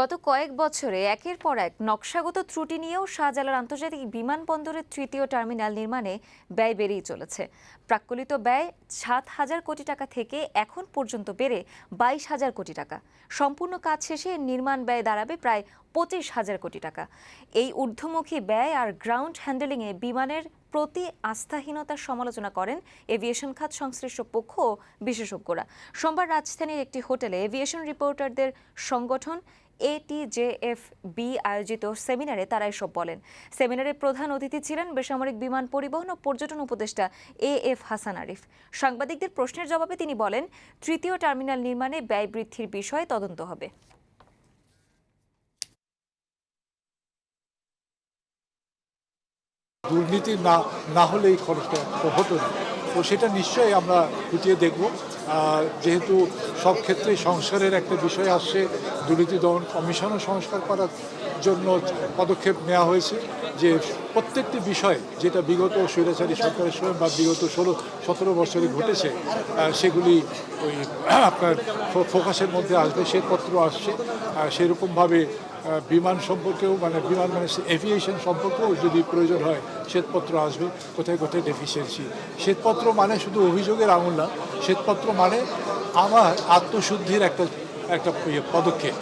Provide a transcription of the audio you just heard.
গত কয়েক বছরে একের পর এক নকশাগত ত্রুটি নিয়েও শাহজালাল আন্তর্জাতিক বিমানবন্দরের তৃতীয় টার্মিনাল নির্মাণে ব্যয় বেড়েই চলেছে। প্রাক্কলিত ব্যয় সাত হাজার কোটি টাকা থেকে এখন পর্যন্ত বেড়ে বাইশ হাজার কোটি টাকা। সম্পূর্ণ কাজ শেষে নির্মাণ ব্যয় দাঁড়াবে প্রায় পঁচিশ হাজার কোটি টাকা। এই ঊর্ধ্বমুখী ব্যয় আর গ্রাউন্ড হ্যান্ডেলিংয়ে বিমানের প্রতি আস্থাহীনতার সমালোচনা করেন এভিয়েশন খাত সংশ্লিষ্ট পক্ষ ও বিশেষজ্ঞরা। সোমবার রাজধানীর একটি হোটেলে এভিয়েশন রিপোর্টারদের সংগঠন এটিজেএফ বি আয়োজিত সেমিনারে তারা এসব বলেন। সেমিনারে প্রধান অতিথি ছিলেন বেসামরিক বিমান পরিবহন ও পর্যটন উপদেষ্টা এ এফ হাসান আরিফ। সাংবাদিকদের প্রশ্নের জবাবে তিনি বলেন, তৃতীয় টার্মিনাল নির্মাণে ব্যয় বৃদ্ধির বিষয়ে তদন্ত হবে। দুর্নীতি না না হলে এই খরচটা হতো না। তো সেটা নিশ্চয়ই আমরা খুঁটিয়ে দেখব। যেহেতু সব ক্ষেত্রেই সংস্কারের একটা বিষয় আসছে, দুর্নীতি দমন কমিশনও সংস্কার করার জন্য পদক্ষেপ নেওয়া হয়েছে যে প্রত্যেকটি বিষয় যেটা বিগত স্বৈরাচারী সরকারের সময় বা বিগত ষোলো, সতেরো বছরে ঘটেছে সেগুলি ওই আপনার ফোকাসের মধ্যে আসবে শ্বেতপত্র আসছে। আর সেরকমভাবে বিমান সম্পর্কেও মানে বিমান মানে এভিয়েশন সম্পর্কেও যদি প্রয়োজন হয় শ্বেতপত্র আসবে, কোথায় কোথায় ডেফিসিয়েন্সি শ্বেতপত্র মানে শুধু অভিযোগের আঙুল না, শ্বেতপত্র মানে আমার আত্মশুদ্ধির একটা একটা ইয়ে পদক্ষেপ।